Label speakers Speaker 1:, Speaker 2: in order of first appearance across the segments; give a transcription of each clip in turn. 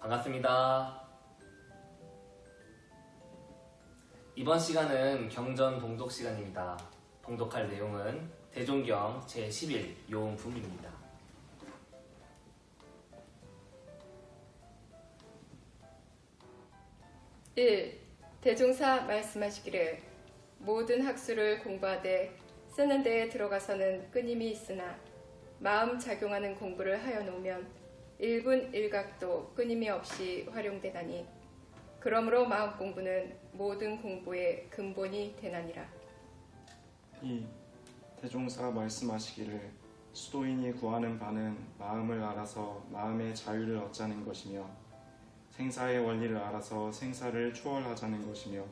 Speaker 1: 반갑습니다. 이번 시간은 경전 봉독 시간입니다. 봉독할 내용은 대종경 제11 요음품입니다.
Speaker 2: 1. 대종사 말씀하시기를 모든 학술을 공부하되 쓰는 데에 들어가서는 끊임이 있으나 마음 작용하는 공부를 하여 놓으면 1분 1각도 끊임이 없이 활용되나니 그러므로 마음 공부는 모든 공부의 근본이 되나니라.
Speaker 3: 2. 대종사 말씀하시기를 수도인이 구하는 바는 마음을 알아서 마음의 자유를 얻자는 것이며 생사의 원리를 알아서 생사를 초월하자는 것이며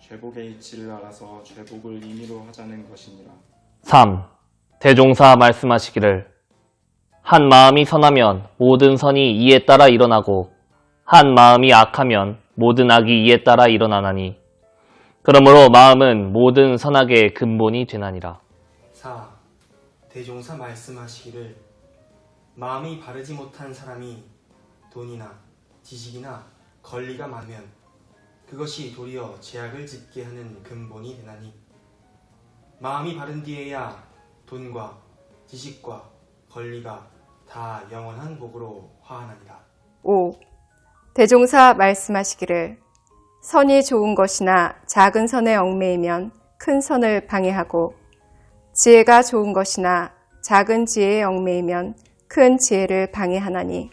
Speaker 3: 죄복의 이치를 알아서 죄복을 임의로 하자는 것이니라.
Speaker 1: 3. 대종사 말씀하시기를 한 마음이 선하면 모든 선이 이에 따라 일어나고 한 마음이 악하면 모든 악이 이에 따라 일어나나니 그러므로 마음은 모든 선악의 근본이 되나니라.
Speaker 4: 4. 대종사 말씀하시기를 마음이 바르지 못한 사람이 돈이나 지식이나 권리가 많으면 그것이 도리어 죄악을 짓게 하는 근본이 되나니 마음이 바른 뒤에야 돈과 지식과 권리가 다 영원한 복으로 화하나니라.
Speaker 2: 5. 대종사 말씀하시기를 선이 좋은 것이나 작은 선에 얽매이면 큰 선을 방해하고 지혜가 좋은 것이나 작은 지혜에 얽매이면 큰 지혜를 방해하나니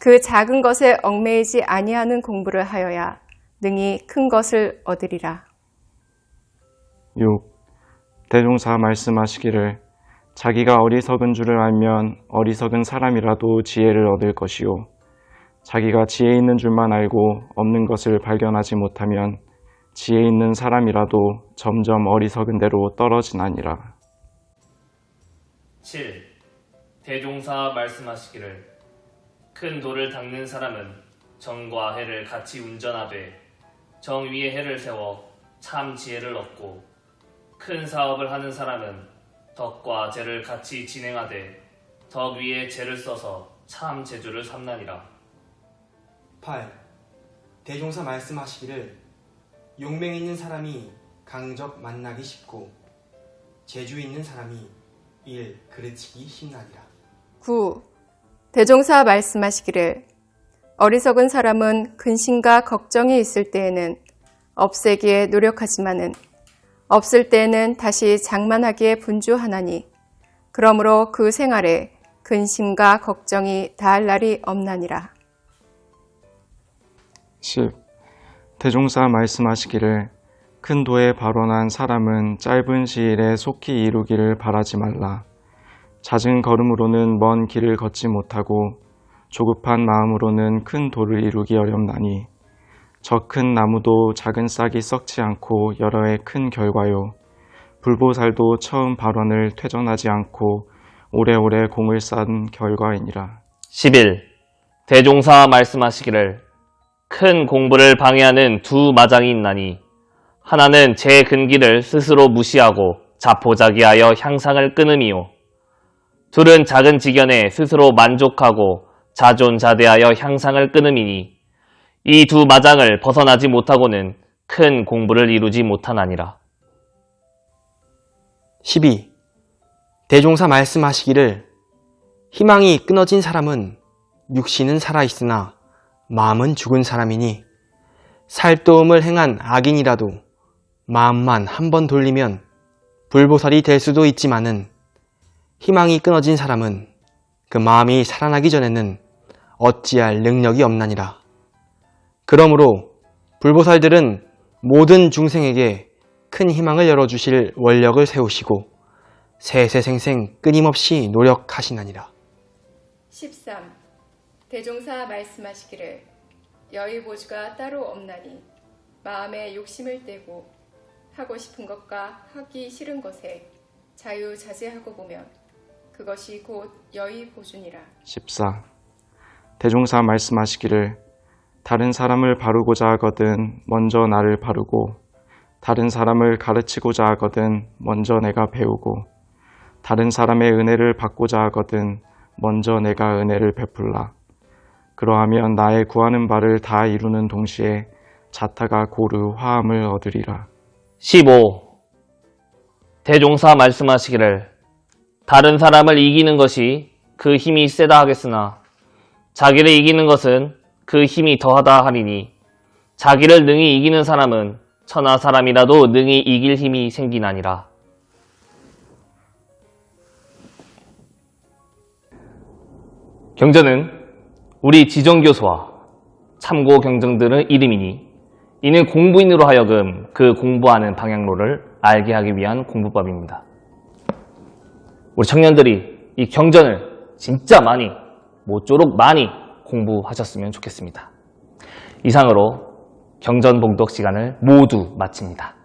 Speaker 2: 그 작은 것에 얽매이지 아니하는 공부를 하여야 능히 큰 것을 얻으리라.
Speaker 3: 6. 대종사 말씀하시기를 자기가 어리석은 줄을 알면 어리석은 사람이라도 지혜를 얻을 것이요 자기가 지혜 있는 줄만 알고 없는 것을 발견하지 못하면 지혜 있는 사람이라도 점점 어리석은 대로 떨어지나니라.
Speaker 1: 7. 대종사 말씀하시기를 큰 돌을 닦는 사람은 정과 해를 같이 운전하되 정 위에 해를 세워 참 지혜를 얻고 큰 사업을 하는 사람은 덕과 재를 같이 진행하되 덕 위에 재를 써서 참 재주를 삼나니라.
Speaker 4: 8. 대종사 말씀하시기를 용맹 있는 사람이 강적 만나기 쉽고 재주 있는 사람이 일 그르치기 쉽나니라.
Speaker 2: 9. 대종사 말씀하시기를 어리석은 사람은 근심과 걱정이 있을 때에는 없애기에 노력하지만은 없을 때에는 다시 장만하기에 분주하나니 그러므로 그 생활에 근심과 걱정이 닿을 날이 없나니라.
Speaker 3: 10. 대종사 말씀하시기를 큰 도에 발원한 사람은 짧은 시일에 속히 이루기를 바라지 말라. 잦은 걸음으로는 먼 길을 걷지 못하고 조급한 마음으로는 큰 도를 이루기 어렵나니 저 큰 나무도 작은 싹이 썩지 않고 여러 해 큰 결과요. 불보살도 처음 발원을 퇴전하지 않고 오래오래 공을 쌓은 결과이니라.
Speaker 1: 11. 대종사 말씀하시기를 큰 공부를 방해하는 두 마장이 있나니 하나는 제 근기를 스스로 무시하고 자포자기하여 향상을 끊음이요. 둘은 작은 지견에 스스로 만족하고 자존자대하여 향상을 끊음이니 이 두 마장을 벗어나지 못하고는 큰 공부를 이루지 못하나니라.
Speaker 4: 12. 대종사 말씀하시기를 희망이 끊어진 사람은 육신은 살아있으나 마음은 죽은 사람이니 살도움을 행한 악인이라도 마음만 한 번 돌리면 불보살이 될 수도 있지만은 희망이 끊어진 사람은 그 마음이 살아나기 전에는 어찌할 능력이 없나니라. 그러므로 불보살들은 모든 중생에게 큰 희망을 열어주실 원력을 세우시고 세세생생 끊임없이 노력하시나니라.
Speaker 2: 13. 대종사 말씀하시기를 여의 보주가 따로 없나니 마음에 욕심을 떼고 하고 싶은 것과 하기 싫은 것에 자유자재하고 보면 그것이 곧 여의 보주니라.
Speaker 3: 14. 대종사 말씀하시기를 다른 사람을 바르고자 하거든 먼저 나를 바르고 다른 사람을 가르치고자 하거든 먼저 내가 배우고 다른 사람의 은혜를 받고자 하거든 먼저 내가 은혜를 베풀라. 그러하면 나의 구하는 바를 다 이루는 동시에 자타가 고르 화함을 얻으리라.
Speaker 1: 15. 대종사 말씀하시기를 다른 사람을 이기는 것이 그 힘이 세다 하겠으나 자기를 이기는 것은 그 힘이 더하다 하리니 자기를 능히 이기는 사람은 천하 사람이라도 능히 이길 힘이 생기나니라. 경전은 우리 지정교수와 참고 경정들의 이름이니 이는 공부인으로 하여금 그 공부하는 방향로를 알게 하기 위한 공부법입니다. 우리 청년들이 이 경전을 진짜 많이, 모쪼록 많이 공부하셨으면 좋겠습니다. 이상으로 경전 봉독 시간을 모두 마칩니다.